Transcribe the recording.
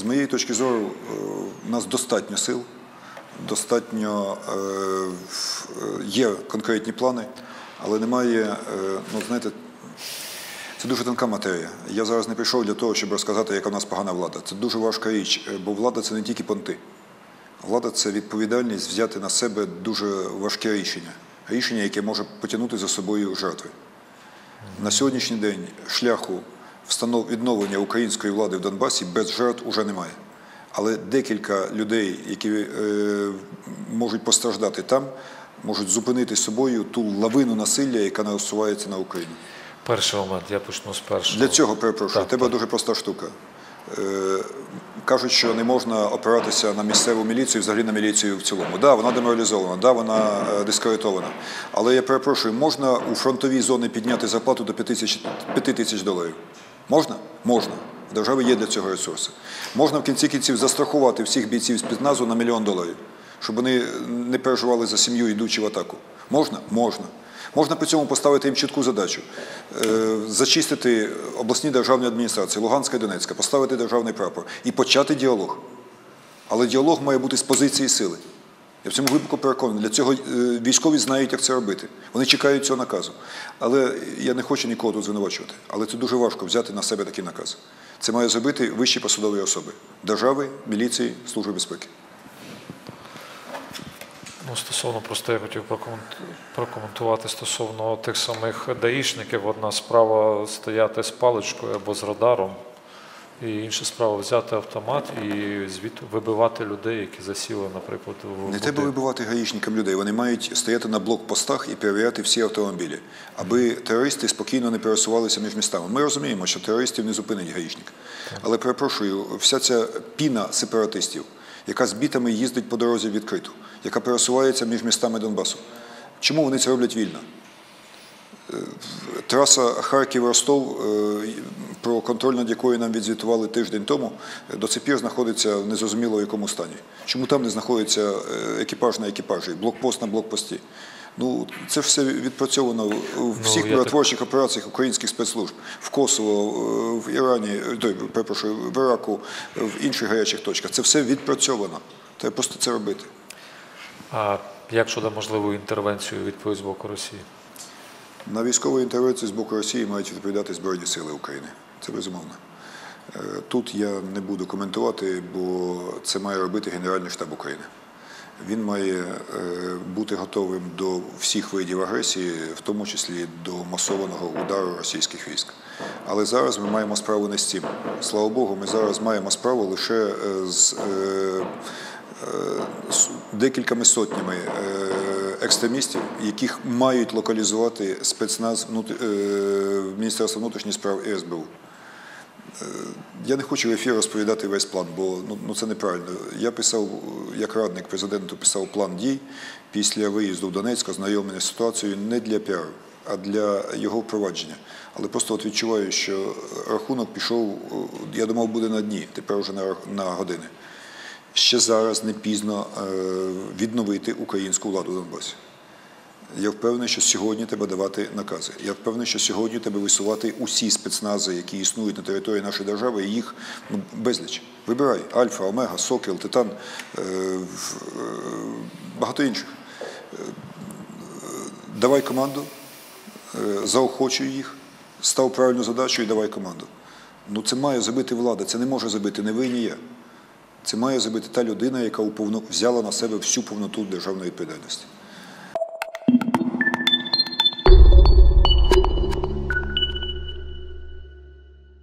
З моєї точки зору, е, у нас достатньо сил, достатньо е, е, є конкретні плани, але немає, ну знаєте, це дуже тонка матерія. Я зараз не прийшов для того, щоб розказати, яка в нас погана влада. Це дуже важка річ, бо влада це не тільки понти. Влада це відповідальність взяти на себе дуже важке рішення. Рішення, яке може потягнути за собою жертви. На сьогоднішній день шляху. Відновлення української влади в Донбасі без жертв уже немає. Але декілька людей, які е, можуть постраждати там, можуть зупинити собою ту лавину насилля, яка насувається на Україну. Перший момент, я почну з першого. Для цього перепрошую. Так, Тебе так. дуже проста штука. Е, кажуть, що не можна опиратися на місцеву міліцію, взагалі на міліцію в цілому. Да, вона деморалізована, да, вона е, дискредитована. Але я перепрошую, можна у фронтовій зоні підняти зарплату до 5 тисяч, 5 тисяч доларів? Можна? Можна. В держави є для цього ресурси. Можна в кінці кінців застрахувати всіх бійців спецназу на мільйон доларів, щоб вони не переживали за сім'ю, йдучи в атаку. Можна? Можна. Можна при цьому поставити їм чітку задачу е, зачистити обласні державні адміністрації, Луганська і Донецька, поставити державний прапор і почати діалог. Але діалог має бути з позиції сили. Я в цьому глибоко переконаний. Для цього е, військові знають, як це робити. Вони чекають цього наказу. Але я не хочу нікого тут звинувачувати. Але це дуже важко взяти на себе такий наказ. Це має зробити вищі посадові особи держави, міліції, служби безпеки. Ну, стосовно просто я хотів прокомент- прокоментувати стосовно тих самих даїшників. Одна справа стояти з паличкою або з радаром, і інша справа взяти автомат і звідти вибивати людей, які засіли, наприклад, у Не треба вибивати гаїчникам людей. Вони мають стояти на блокпостах і перевіряти всі автомобілі, аби терористи спокійно не пересувалися між містами. Ми розуміємо, що терористів не зупинить гаїчник. Але перепрошую, вся ця піна сепаратистів, яка з бітами їздить по дорозі відкриту, яка пересувається між містами Донбасу. Чому вони це роблять вільно? Траса Харків-Ростов, е, про контроль над якою нам відзвітували тиждень тому, е, до цих пір знаходиться в незрозуміло в якому стані. Чому там не знаходиться е, екіпаж на екіпажі, блокпост на блокпості? Ну, це ж все відпрацьовано в всіх я миротворчих операціях українських спецслужб в Косово, е, в Ірані, той, перепрошую, в Іраку, в інших гарячих точках. Це все відпрацьовано. Треба просто це робити. А як щодо можливої інтервенції відповідь з боку Росії? На військову інтервенцію з боку Росії мають відповідати Збройні Сили України. Це безумовно. Е, Тут я не буду коментувати, бо це має робити Генеральний штаб України. Він має е, бути готовим до всіх видів агресії, в тому числі до масованого удару російських військ. Але зараз ми маємо справу не з цим. Слава Богу, ми зараз маємо справу лише е, з з декількома сотнями екстремістів, яких мають локалізувати спецназ Міністерства внутрішніх справ і СБУ. Е, Я не хочу в ефір розповідати весь план, бо ну, ну це неправильно. Я писав, як радник президенту, писав план дій після виїзду в Донецьк, ознайомлення з ситуацією не для піару, а для його впровадження. Але просто от відчуваю, що рахунок пішов, е, я думав, буде на дні, тепер вже на, на години. Ще зараз не пізно е, відновити українську владу в Донбасі. Я впевнений, що сьогодні треба давати накази. Я впевнений, що сьогодні треба висувати усі спецнази, які існують на території нашої держави, і їх ну, безліч. Вибирай Альфа, Омега, Сокіл, Титан, е, е, багато інших. Е, Давай команду, заохочуй їх, став правильну задачу і давай команду. Ну це має зробити влада, це не може зробити не ви, ні я. Це має зробити та людина, яка уповно- взяла на себе всю повноту державної відповідальності.